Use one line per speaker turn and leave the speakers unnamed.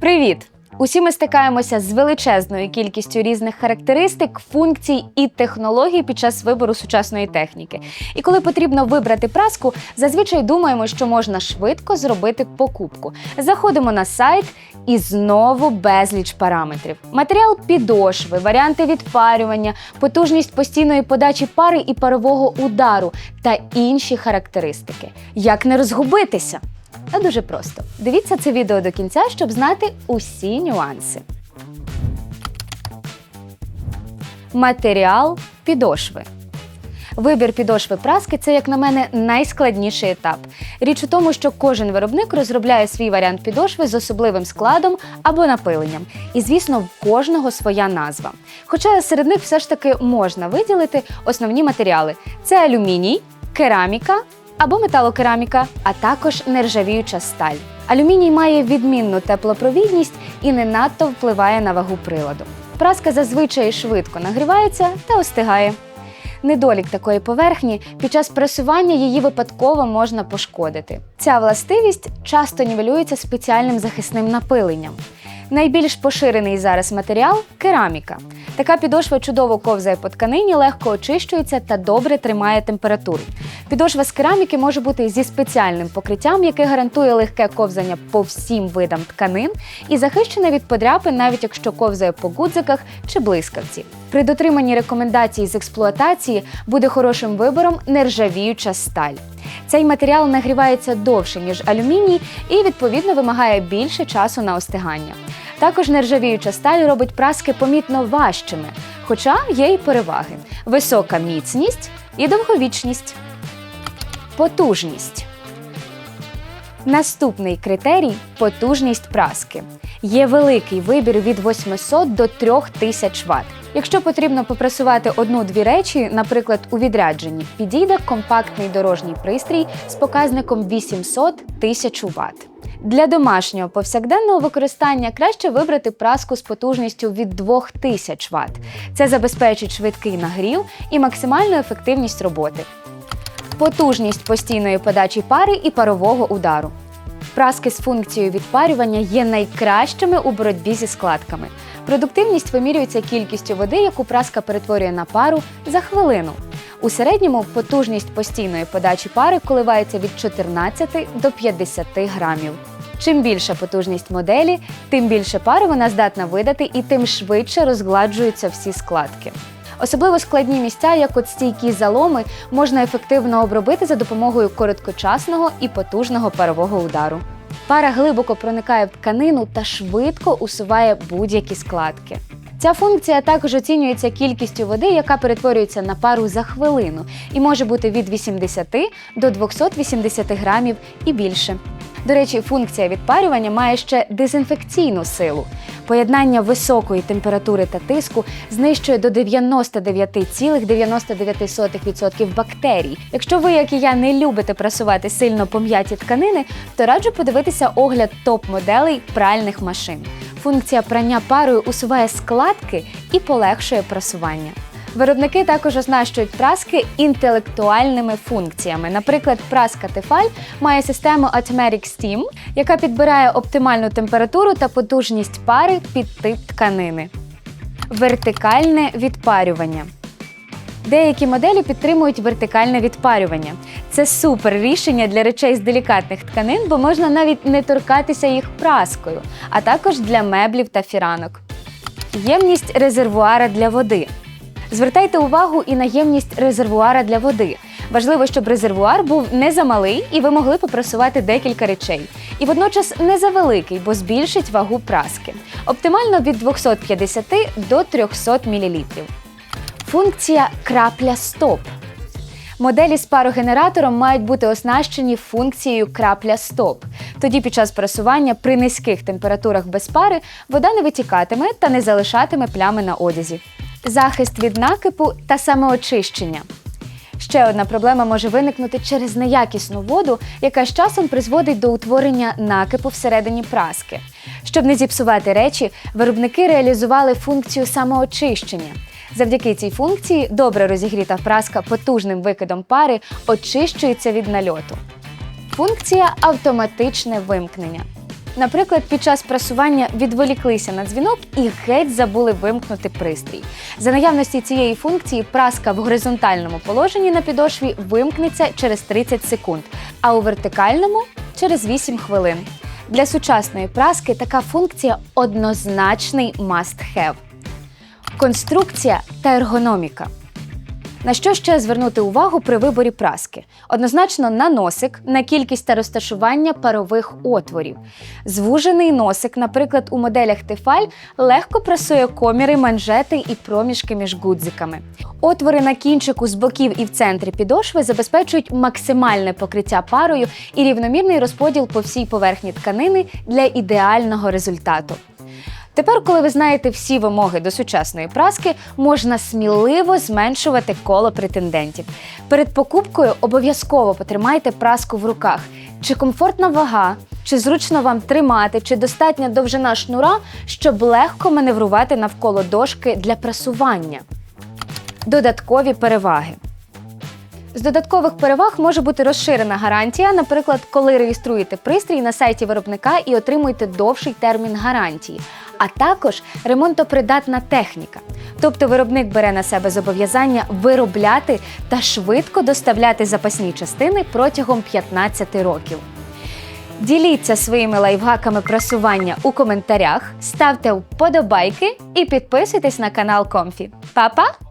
Привіт! Усі ми стикаємося з величезною кількістю різних характеристик, функцій і технологій під час вибору сучасної техніки. І коли потрібно вибрати праску, зазвичай думаємо, що можна швидко зробити покупку. Заходимо на сайт і знову безліч параметрів: матеріал підошви, варіанти відпарювання, потужність постійної подачі пари і парового удару та інші характеристики. Як не розгубитися? А дуже просто. Дивіться це відео до кінця, щоб знати усі нюанси. Матеріал підошви. Вибір підошви праски це, як на мене, найскладніший етап. Річ у тому, що кожен виробник розробляє свій варіант підошви з особливим складом або напиленням. І, звісно, в кожного своя назва. Хоча серед них все ж таки можна виділити основні матеріали: це алюміній, кераміка або металокераміка, а також нержавіюча сталь. Алюміній має відмінну теплопровідність і не надто впливає на вагу приладу. Праска зазвичай швидко нагрівається та остигає. Недолік такої поверхні під час пресування її випадково можна пошкодити. Ця властивість часто нівелюється спеціальним захисним напиленням. Найбільш поширений зараз матеріал кераміка. Така підошва чудово ковзає по тканині, легко очищується та добре тримає температуру. Підошва з кераміки може бути зі спеціальним покриттям, яке гарантує легке ковзання по всім видам тканин і захищена від подряпин, навіть якщо ковзає по гудзиках чи блискавці. При дотриманні рекомендацій з експлуатації буде хорошим вибором нержавіюча сталь. Цей матеріал нагрівається довше, ніж алюміній, і відповідно вимагає більше часу на остигання. Також нержавіюча сталь робить праски помітно важчими, хоча є й переваги: висока міцність і довговічність. Потужність. Наступний критерій потужність праски. Є великий вибір від 800 до 3000 Вт. Якщо потрібно попрасувати одну-дві речі, наприклад, у відрядженні, підійде компактний дорожній пристрій з показником 800-1000 Вт. Для домашнього повсякденного використання краще вибрати праску з потужністю від 2000 Вт. Це забезпечить швидкий нагрів і максимальну ефективність роботи. Потужність постійної подачі пари і парового удару. Праски з функцією відпарювання є найкращими у боротьбі зі складками. Продуктивність вимірюється кількістю води, яку праска перетворює на пару за хвилину. У середньому потужність постійної подачі пари коливається від 14 до 50 грамів. Чим більша потужність моделі, тим більше пари вона здатна видати і тим швидше розгладжуються всі складки. Особливо складні місця, як от стійкі заломи, можна ефективно обробити за допомогою короткочасного і потужного парового удару. Пара глибоко проникає в тканину та швидко усуває будь-які складки. Ця функція також оцінюється кількістю води, яка перетворюється на пару за хвилину, і може бути від 80 до 280 грамів і більше. До речі, функція відпарювання має ще дезінфекційну силу. Поєднання високої температури та тиску знищує до 99,99% бактерій. Якщо ви, як і я, не любите прасувати сильно пом'яті тканини, то раджу подивитися огляд топ-моделей пральних машин. Функція прання парою усуває складки і полегшує прасування. Виробники також оснащують праски інтелектуальними функціями. Наприклад, праска Tefal має систему Automatic Steam, яка підбирає оптимальну температуру та потужність пари під тип тканини. Вертикальне відпарювання. Деякі моделі підтримують вертикальне відпарювання. Це супер рішення для речей з делікатних тканин, бо можна навіть не торкатися їх праскою, а також для меблів та фіранок. Ємність резервуара для води. Звертайте увагу і на ємність резервуара для води. Важливо, щоб резервуар був не замалий і ви могли попрасувати декілька речей. І водночас не завеликий, бо збільшить вагу праски. Оптимально від 250 до 300 мл. Функція крапля стоп. Моделі з парогенератором мають бути оснащені функцією крапля стоп. Тоді під час прасування при низьких температурах без пари вода не витікатиме та не залишатиме плями на одязі. Захист від накипу та самоочищення. Ще одна проблема може виникнути через неякісну воду, яка з часом призводить до утворення накипу всередині праски. Щоб не зіпсувати речі, виробники реалізували функцію самоочищення. Завдяки цій функції добре розігріта праска потужним викидом пари очищується від нальоту. Функція автоматичне вимкнення. Наприклад, під час прасування відволіклися на дзвінок і геть забули вимкнути пристрій. За наявності цієї функції праска в горизонтальному положенні на підошві вимкнеться через 30 секунд, а у вертикальному через 8 хвилин. Для сучасної праски така функція однозначний must-have. Конструкція та ергономіка. На що ще звернути увагу при виборі праски? Однозначно на носик, на кількість та розташування парових отворів. Звужений носик, наприклад, у моделях Тефаль, легко прасує коміри, манжети і проміжки між гудзиками. Отвори на кінчику з боків і в центрі підошви забезпечують максимальне покриття парою і рівномірний розподіл по всій поверхні тканини для ідеального результату. Тепер, коли ви знаєте всі вимоги до сучасної праски, можна сміливо зменшувати коло претендентів. Перед покупкою обов'язково потримайте праску в руках. Чи комфортна вага, чи зручно вам тримати, чи достатня довжина шнура, щоб легко маневрувати навколо дошки для прасування. Додаткові переваги. З додаткових переваг може бути розширена гарантія, наприклад, коли реєструєте пристрій на сайті виробника і отримуєте довший термін гарантії, а також ремонтопридатна техніка. Тобто виробник бере на себе зобов'язання виробляти та швидко доставляти запасні частини протягом 15 років. Діліться своїми лайфхаками прасування у коментарях, ставте вподобайки і підписуйтесь на канал Комфі. Па-па!